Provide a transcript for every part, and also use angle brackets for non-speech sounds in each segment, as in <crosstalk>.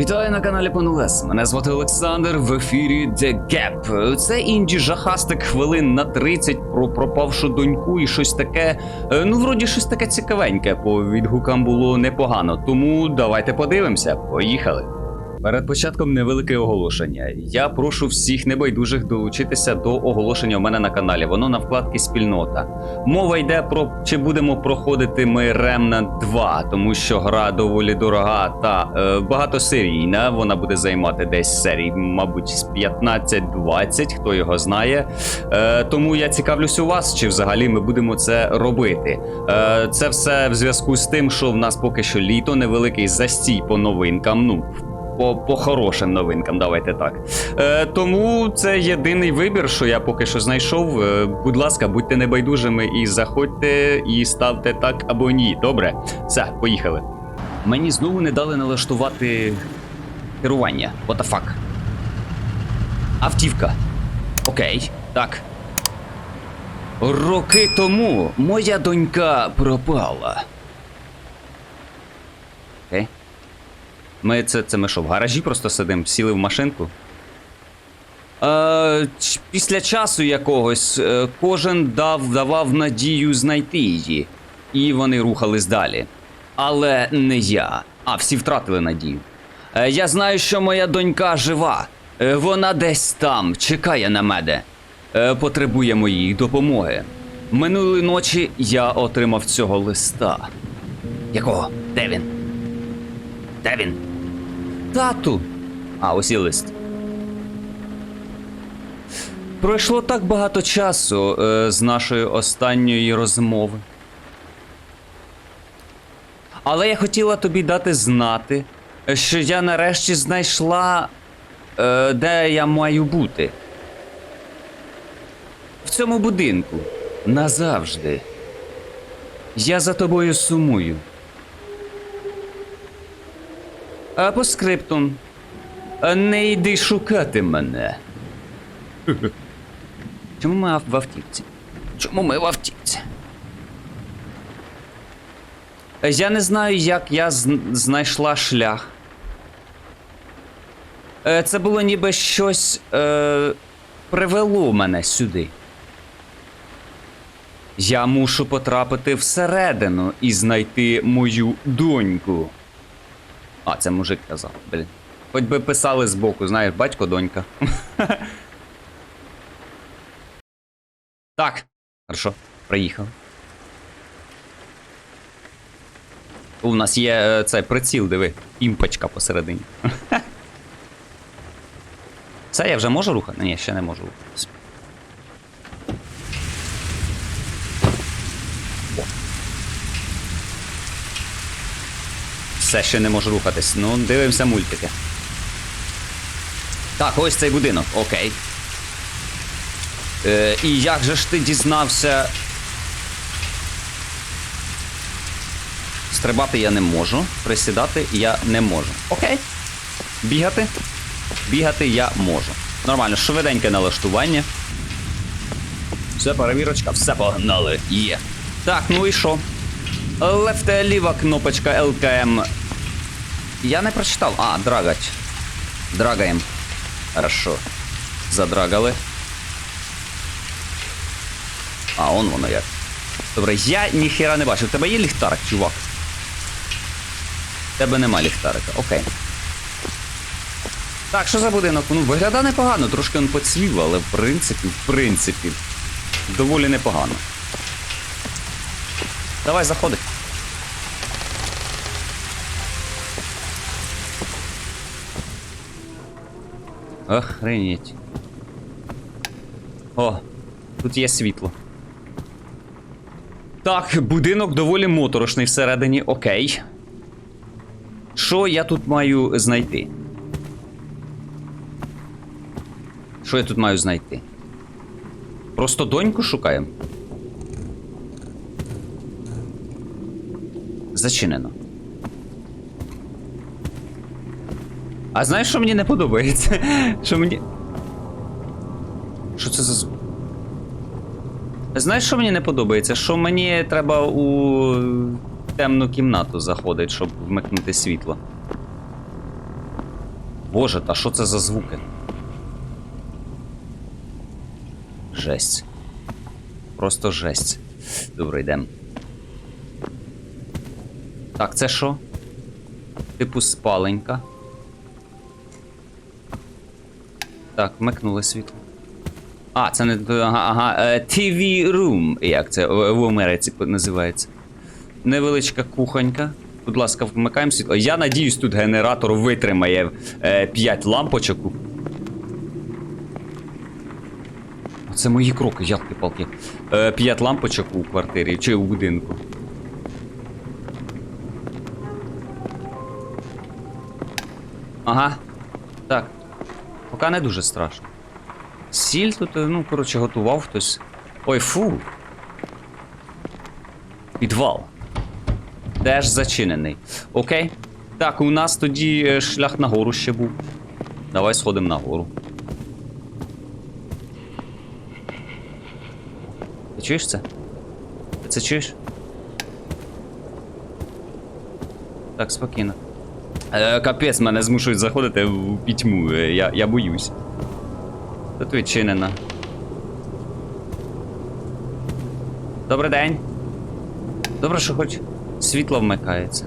Вітаю на каналі Панелес. Мене звати Олександр в ефірі The Gap. Це інді жахастик хвилин на 30 про пропавшу доньку і щось таке. е, Ну, вроді, щось таке цікавеньке. По відгукам було непогано. Тому давайте подивимося. Поїхали. Перед початком невелике оголошення. Я прошу всіх небайдужих долучитися до оголошення у мене на каналі. Воно на вкладці спільнота. Мова йде про чи будемо проходити ми Remnant 2, тому що гра доволі дорога та е, багатосерійна. Вона буде займати десь серій, мабуть, з 15-20, хто його знає. Е, тому я цікавлюсь у вас, чи взагалі ми будемо це робити. Е, це все в зв'язку з тим, що в нас поки що літо, невеликий застій по новинкам. Ну, по, по хорошим новинкам, давайте так. Е, тому це єдиний вибір, що я поки що знайшов. Е, будь ласка, будьте небайдужими і заходьте і ставте так або ні. Добре, все, поїхали. Мені знову не дали налаштувати керування. What the fuck? Автівка. Окей, так. Роки тому моя донька пропала. Окей. Ми це, це ми що, в гаражі просто сидимо, сіли в машинку. Е, після часу якогось е, кожен дав, давав надію знайти її, і вони рухались далі. Але не я. А, всі втратили надію. Е, я знаю, що моя донька жива. Е, вона десь там, чекає на мене. Е, потребує моєї допомоги. Минулої ночі я отримав цього листа. Якого? Де він? Де він? Тату. А, ось і лист. Пройшло так багато часу е, з нашої останньої розмови. Але я хотіла тобі дати знати, що я нарешті знайшла, е, де я маю бути. В цьому будинку. Назавжди. Я за тобою сумую. А по скриптум. А Не йди шукати мене. Чому ми в автівці? Чому ми в автівці? Я не знаю, як я знайшла шлях. Е, Це було ніби щось е, привело мене сюди. Я мушу потрапити всередину і знайти мою доньку. А, це мужик казав, блін. Хоч би писали збоку, знаєш, батько, донька. <laughs> так, хорошо, приїхав. У нас є е, цей приціл, диви, імпочка посередині. <laughs> Це я вже можу рухати? Ні, ще не можу рухатись. Все ще не можу рухатись. Ну, дивимося мультики. Так, ось цей будинок, окей. Е, і як же ж ти дізнався? Стрибати я не можу, присідати я не можу. Окей. Бігати. Бігати я можу. Нормально, швиденьке налаштування. Все, перевірочка, все погнали. Є. Так, ну і що? Лефте ліва кнопочка ЛКМ. Я не прочитав. А, драгать. Драгаєм. Хорошо. Задрагали. А, он воно як. Добре, я ніхера не бачу. У тебе є ліхтарик, чувак? У тебе нема ліхтарика, окей. Так, що за будинок? Ну, виглядає непогано, трошки він поцвів, але в принципі, в принципі, доволі непогано. Давай, заходи. Охренеть. О, тут є світло. Так, будинок доволі моторошний всередині, окей. Що я тут маю знайти? Що я тут маю знайти? Просто доньку шукаємо? Зачинено. А знаєш, що мені не подобається? <laughs> Що мені. Що це за звук? Знаєш, що мені не подобається? Що мені треба у темну кімнату заходити, щоб вмикнути світло. Боже, та що це за звуки? Жесть. Просто жесть. Добре, йдемо. Так, це що? Типу спаленька. Так, вмикнули світло. А, це не. Ага, ага. е, TV Room, як це в Америці називається. Невеличка кухонька. Будь ласка, вмикаємо світло. Я надіюсь, тут генератор витримає 5 лампочок. Це мої кроки, ялки-палки. 5 лампочок у квартирі чи у будинку. Ага. Так. Поки не дуже страшно. Сіль тут, е, ну, коротше, готував хтось. Ой, фу. Підвал. Теж зачинений. Окей. Так, у нас тоді е, шлях нагору ще був. Давай сходимо нагору. Ти чуєш це? Ти це чуєш? Так, спокійно. Е, капець, мене змушують заходити в пітьму. Е, я, я боюсь. Тут відчинена. Добрий день. Добре, що хоч світло вмикається.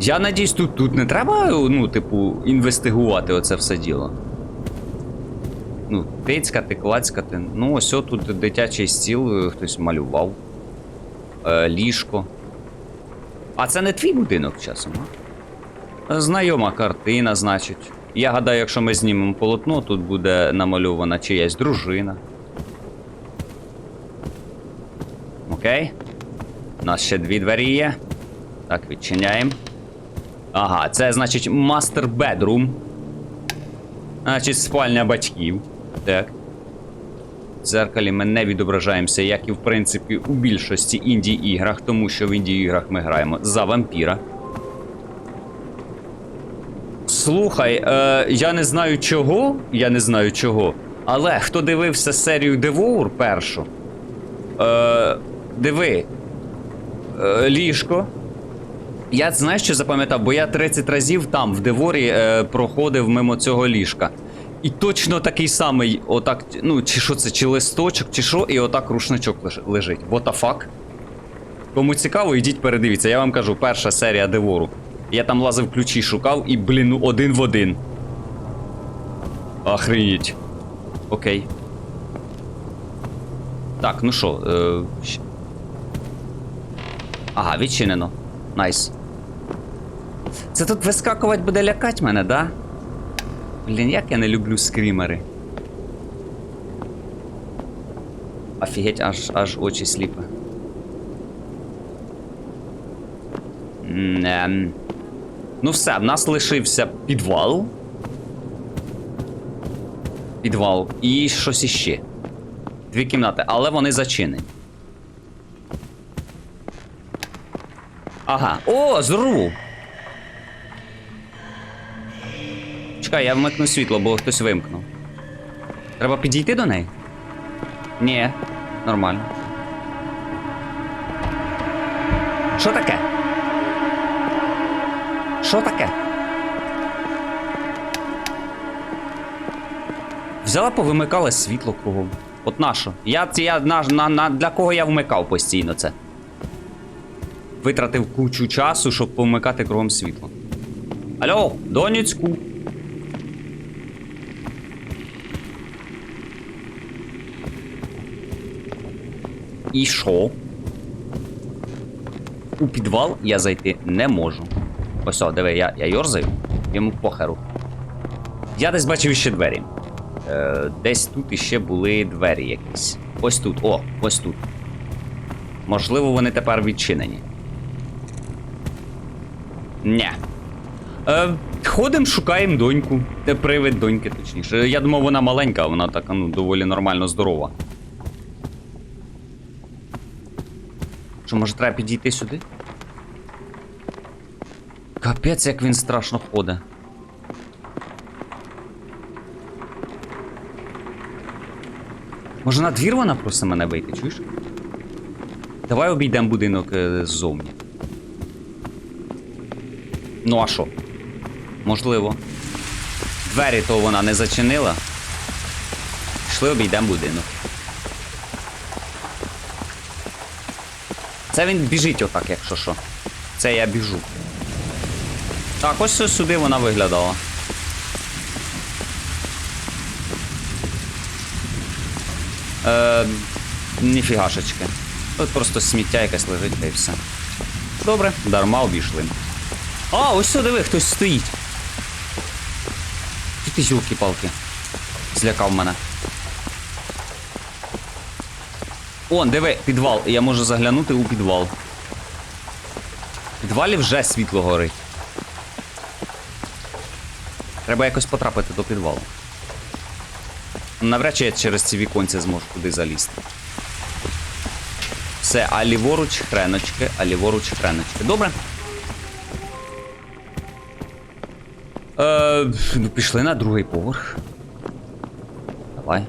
Я надіюсь, тут, тут не треба, ну, типу, інвестигувати оце все діло. Ну, тицькати, клацькати. Ну, ось тут дитячий стіл, е, хтось малював. Е, ліжко. А це не твій будинок часом, а? Знайома картина, значить. Я гадаю, якщо ми знімемо полотно, тут буде намальована чиясь дружина. Окей. У нас ще дві двері є. Так, відчиняємо. Ага, це значить мастер бедрум. Значить, спальня батьків. Так. Дзеркалі ми не відображаємося, як і в принципі у більшості інді-іграх, тому що в інді-іграх ми граємо за вампіра. Слухай, е, я не знаю чого. Я не знаю чого. Але хто дивився серію Девур першу? Е, диви. Е, ліжко. Я знаєш, що запам'ятав, бо я 30 разів там, в Деворі, е, проходив мимо цього ліжка. І точно такий самий, отак, ну, чи що це, чи листочок, чи що, і отак рушничок лежить. What the fuck? Кому цікаво, йдіть передивіться. Я вам кажу, перша серія Девору. Я там лазив ключі, шукав і, блін, ну, один в один. Охренеть. Окей. Так, ну що, е, Ага, відчинено. Найс. Це тут вискакувати буде лякать мене, да? Блін, як я не люблю скрімери. Офігеть, аж аж очі сліпи. М, ем. Ну все, в нас лишився підвал. Підвал і щось іще. Дві кімнати, але вони зачинені. Ага. О, зру! Чекай, я вмикну світло, бо хтось вимкнув. Треба підійти до неї? Ні, нормально. Що таке? Що таке? Взяла, повимикала світло кругом. От нащо? Я, я на, на, для кого я вмикав постійно це? Витратив кучу часу, щоб повмикати кругом світло. Алло, Донецьку. І що? У підвал я зайти не можу. Ось, о, диви, я, я йорзаю, йому похеру. Я десь бачив ще двері. Е, десь тут іще були двері якісь. Ось тут, о, ось тут. Можливо, вони тепер відчинені. Ні. Е, ходимо, шукаємо доньку. Привид доньки, точніше. Я думав, вона маленька, вона така, ну, доволі нормально здорова. Що, може, треба підійти сюди? Капець, як він страшно ходить. Може на двір вона просить мене вийти, чуєш? Давай обійдемо будинок е, ззовні. Ну а що? Можливо. Двері то вона не зачинила. Пішли обійдемо будинок. Це він біжить отак, якщо що. Це я біжу. Так, ось сюди вона виглядала. Е, ніфігашечки. Тут просто сміття якесь лежить та й все. Добре, дарма обійшли. А, ось сюди диви, хтось стоїть. Ти зюлки-палки? Злякав мене. О, диви, підвал. Я можу заглянути у підвал. В підвалі вже світло горить. Треба якось потрапити до підвалу. Навряд чи я через ці віконці зможу туди залізти. Все, а ліворуч хреночки, а ліворуч хреночки. Добре. Е, ну, пішли на другий поверх. Давай.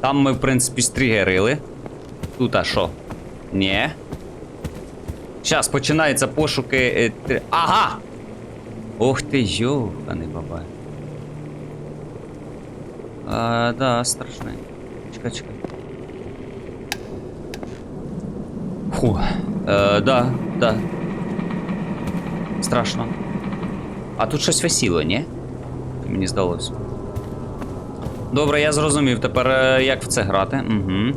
Там ми, в принципі, стрігерили. Тут а що? Ні. Зараз починаються пошуки. е, Ага! Ох ти йоханий бабай. А, да, страшне. Чекай, чекай. Фу. Е, да, да. Страшно. А тут щось висіло, ні? Мені здалося. Добре, я зрозумів. Тепер е, як в це грати? Угу.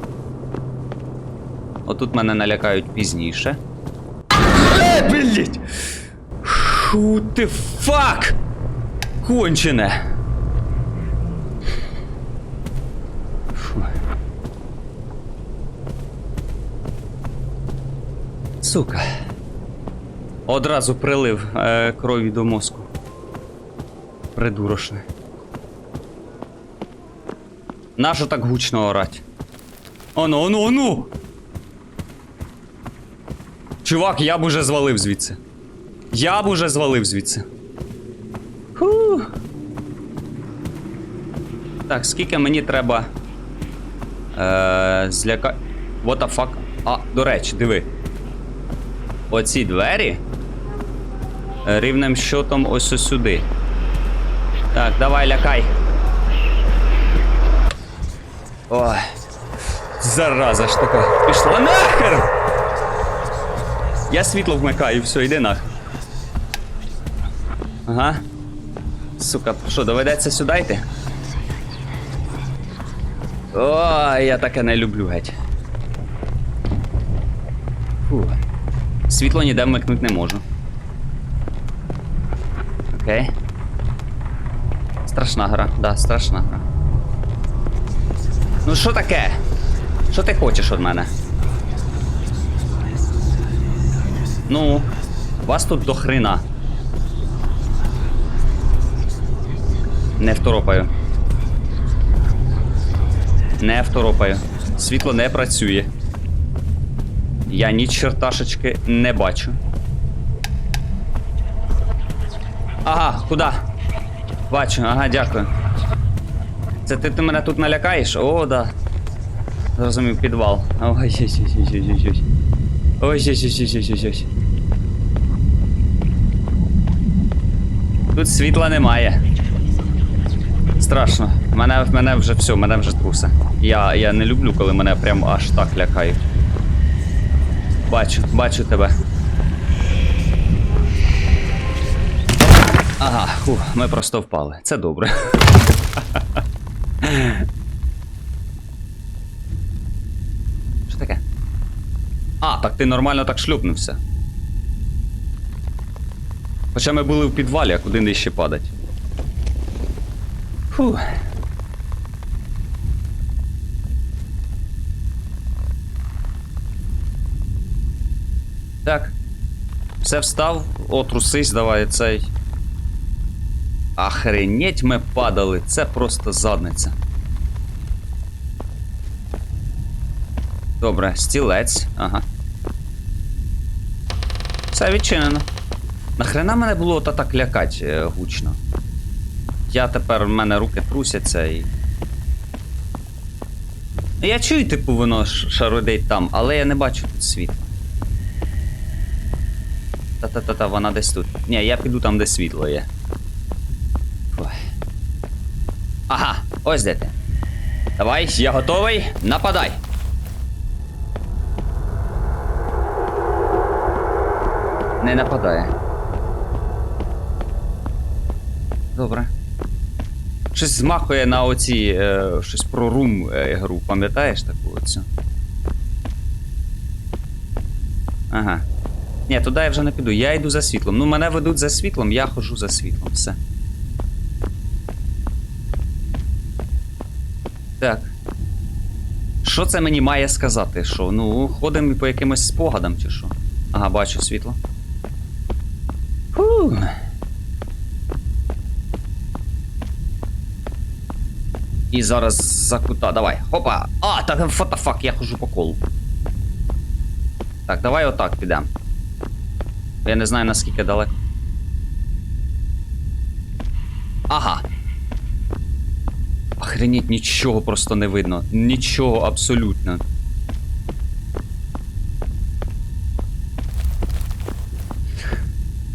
Отут мене налякають пізніше. Е, блять! Ху ти фак! Кончене! Сука. Одразу прилив е, крові до мозку. Придурошне. Нащо так гучно орать? Оно, оно, оно! Чувак, я б уже звалив звідси. Я б уже звалив звідси. Фу. Так, скільки мені треба. Е, зляка. What the fuck? А, до речі, диви. Оці двері. е, Рівним щотом ось сюди. Так, давай лякай. Ой. Зараза ж така. Пішла нахер! Я світло вмикаю, все, йди нахер. Ага. Сука, що, доведеться сюди йти? Ой, я таке не люблю геть. Фу. Світло ніде вмикнути не можу. Окей. Страшна гра, да, страшна гра. Ну що таке? Що ти хочеш від мене? Ну, вас тут до хрена. Не второпаю. Не второпаю. Світло не працює. Я ні черташечки не бачу. Ага, куди? Бачу, ага, дякую. Це ти, ти мене тут налякаєш? О, да. Зрозумів, підвал. Ой, ой, ой, ой, ой, ой, ой. Ой, ой, ой, ой, ой, ой, ой. Тут світла немає. Страшно. Мене, мене вже все, мене вже трусе. Я, я не люблю, коли мене прям аж так лякають. Бачу, бачу тебе. Ага, фу, ми просто впали. Це добре. <laughs> Що таке? А, так ти нормально так шлюпнувся. Хоча ми були в підвалі, а куди нижче падать. Фу. Так. Все встав, о, трусись, давай цей. Охренеть ми падали, це просто задниця. Добре, стілець, ага. Все відчинено. Нахрена мене було та так лякать е, гучно? Я тепер в мене руки трусяться і. Я чую, типу, воно шародить там, але я не бачу тут світ. Та-та-та-та, вона десь тут. Ні, я піду там, де світло є. Ой. Ага, ось де ти. Давай, я готовий. Нападай. Не нападає. Добре. Щось змахує на оці. Е, щось про рум е, гру, пам'ятаєш таку оцю? Ага. Ні, туди я вже не піду. Я йду за світлом. Ну, мене ведуть за світлом, я ходжу за світлом. Все. Так. Що це мені має сказати? Що? Ну, ходимо по якимось спогадам чи що? Ага, бачу світло. Фу. І зараз за кута, давай. Хопа! А, так фотофак, я хожу по колу. Так, давай отак підемо. Я не знаю наскільки далеко. Ага. Охренеть, нічого просто не видно. Нічого абсолютно.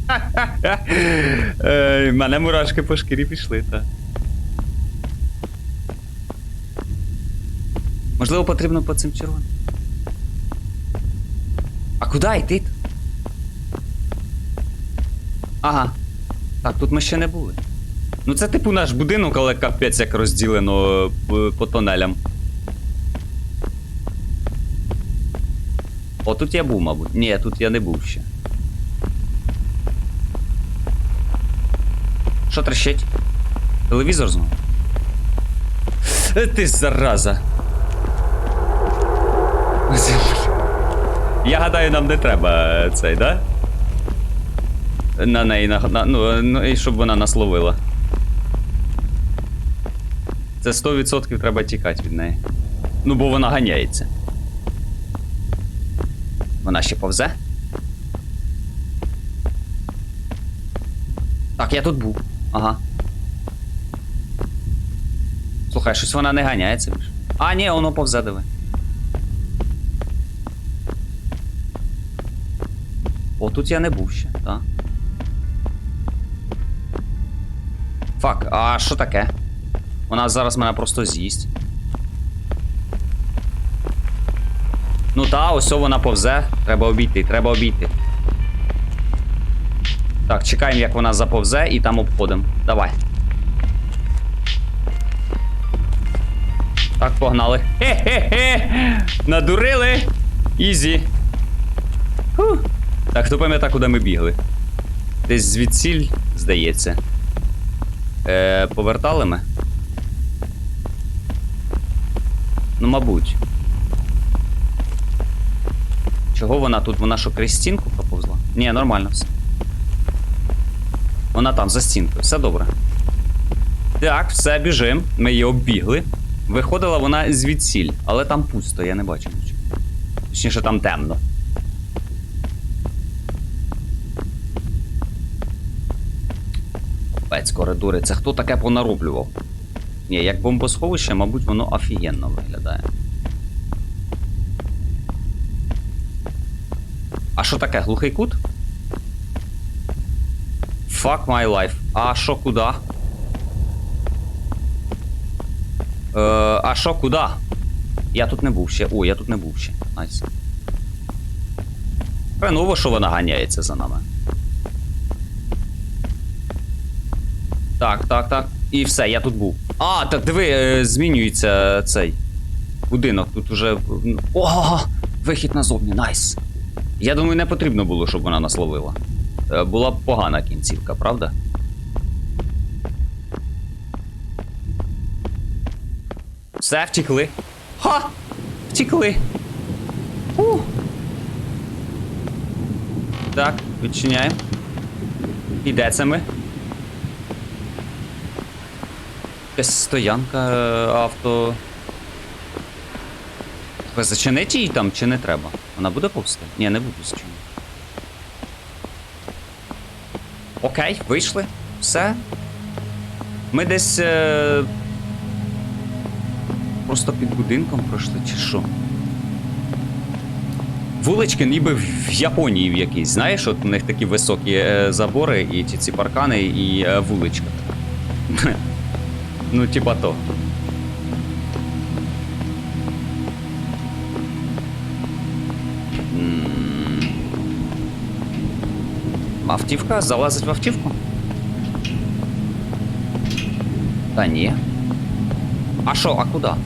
<laughs> Ей, Мене мурашки по шкірі пішли, так. Можливо, потрібно по цим червоним. А куди йти? Ага. Так, тут ми ще не були. Ну це типу наш будинок, але капець як розділено е, по тонелям. О, тут я був, мабуть. Ні, тут я не був ще. Що трещить? Телевізор знову? Е, Ти зараза. Я гадаю, нам не треба е, цей, да? На неї на, на ну, ну, і щоб вона нас ловила. Це 100% треба тікати від неї. Ну, бо вона ганяється. Вона ще повзе. Так, я тут був. Ага. Слухай, щось вона не ганяється. А, ні, воно повзе диви. Тут я не був ще, так. Фак, а що таке? Вона зараз мене просто з'їсть. Ну та, ось вона повзе. Треба обійти, треба обійти. Так, чекаємо, як вона заповзе, і там обходимо. Давай. Так, погнали. Хе-хе-хе! Надурили! Ізі. Фух. Так, хто пам'ятає, куди ми бігли? Десь звідсіль, здається. Е, повертали ми? Ну, мабуть. Чого вона тут? Вона що, крізь стінку проповзла? Ні, нормально все. Вона там, за стінкою, все добре. Так, все, біжим. Ми її оббігли. Виходила вона звідсіль, але там пусто, я не бачу нічого. Точніше, там темно. Пець коридори. Це хто таке понароблював? Ні, як бомбосховище, мабуть, воно офігенно виглядає. А що таке? Глухий кут? Fuck my life. А що куди? Е, а що куди? Я тут не був ще. О, я тут не був ще. Найс. Хреново, що вона ганяється за нами. Так, так, так. І все, я тут був. А, так диви, е, змінюється цей будинок. Тут уже. О, вихід назовні, найс. Я думаю, не потрібно було, щоб вона нас ловила. Е, Була б погана кінцівка, правда? Все, втікли. Ха! Втікли. У. Так, відчиняємо. І де це ми? Якась стоянка е, авто. Зачинить її там чи не треба? Вона буде повсти? Ні, не буду зачинити. Окей, вийшли. Все. Ми десь. Е... Просто під будинком пройшли, чи що? Вулички ніби в Японії в якійсь. Знаєш, от у них такі високі е, забори і ці, ці паркани і е, вуличка. Ну, типа то. Автівка? Залазить в автівку? Та ні. А шо, а куда?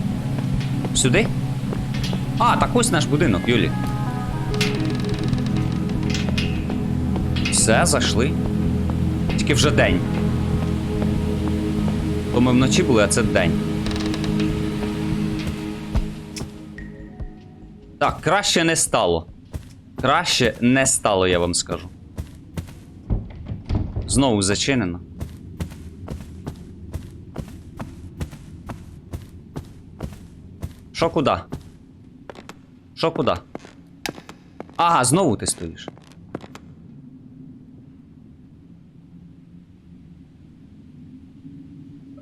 Сюди? А, так ось наш будинок, Юлі. Все, зайшли. Тільки вже день. То ми вночі були, а це день. Так, краще не стало. Краще не стало, я вам скажу. Знову зачинено. Що куди? Що куди? Ага, знову ти стоїш.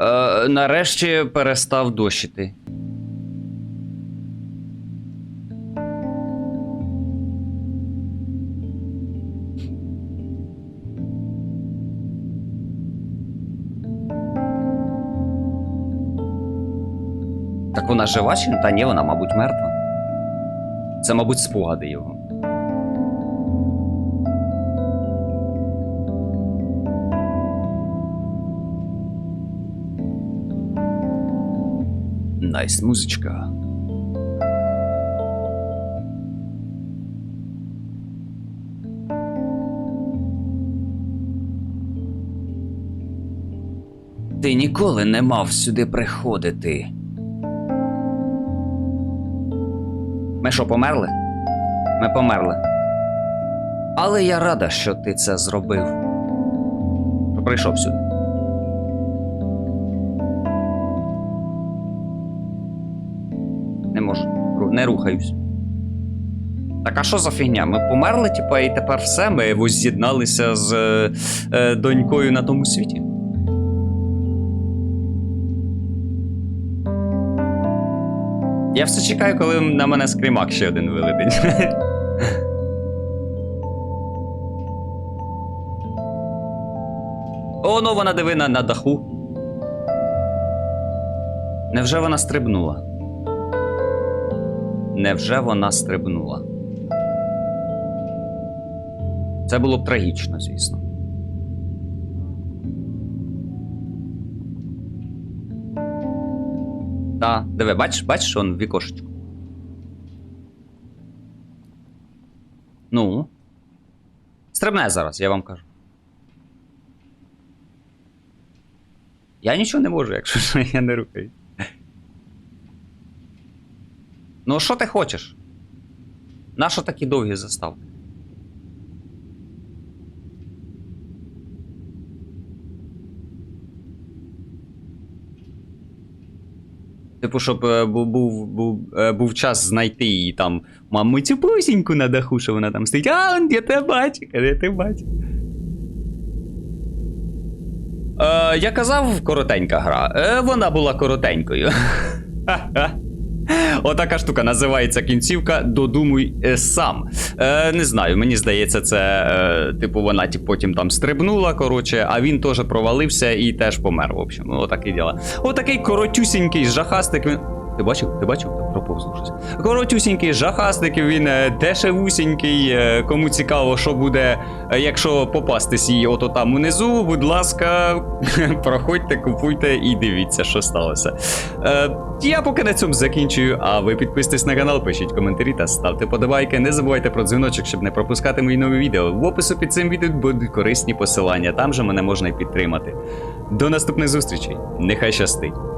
Е, нарешті перестав дощити. Так вона жива чи? Та ні, вона, мабуть, мертва. Це, мабуть, спогади його. Найс музичка. Ти ніколи не мав сюди приходити. Ми що, померли? Ми померли. Але я рада, що ти це зробив. Прийшов сюди. Рухаюсь. Так а що за фігня? Ми померли, типа, і тепер все. Ми воз'єдналися з е, е, донькою на тому світі. Я все чекаю, коли на мене скрімак ще один вилетить. <laughs> О, ну вона диви на, на даху. Невже вона стрибнула? Невже вона стрибнула? Це було б трагічно, звісно. Та, диви, бачиш, бачиш, он вікошечку. Ну. Стрибне зараз, я вам кажу. Я нічого не можу, якщо я не рухаюсь. Ну, що ти хочеш? Нащо такі довгі заставки? Типу, щоб е, був, був, е, був час знайти її там маму цю пусіньку на даху, що вона там стоїть. А, я тебе бачу, я тебе бачу. Е, я казав коротенька гра. Е, вона була коротенькою. <laughs> Отака штука називається кінцівка Додумуй е, сам. Е, не знаю, мені здається, це е, типу вона ті, потім там стрибнула, коротше, а він теж провалився і теж помер. В общем, ну, отакі діла. Отакий коротюсінький жахастик. Він... Ти бачив? Ти бачив? Проповзло щось. Коротюсінький жахастик, він е, дешевусінький. е, Кому цікаво, що буде, е, якщо попастись їй ото там унизу, будь ласка, <laughs> проходьте, купуйте і дивіться, що сталося. Я поки на цьому закінчую, а ви підписуйтесь на канал, пишіть коментарі та ставте подобайки. Не забувайте про дзвіночок, щоб не пропускати мої нові відео. В опису під цим відео будуть корисні посилання, там же мене можна і підтримати. До наступних зустрічей. Нехай щастить!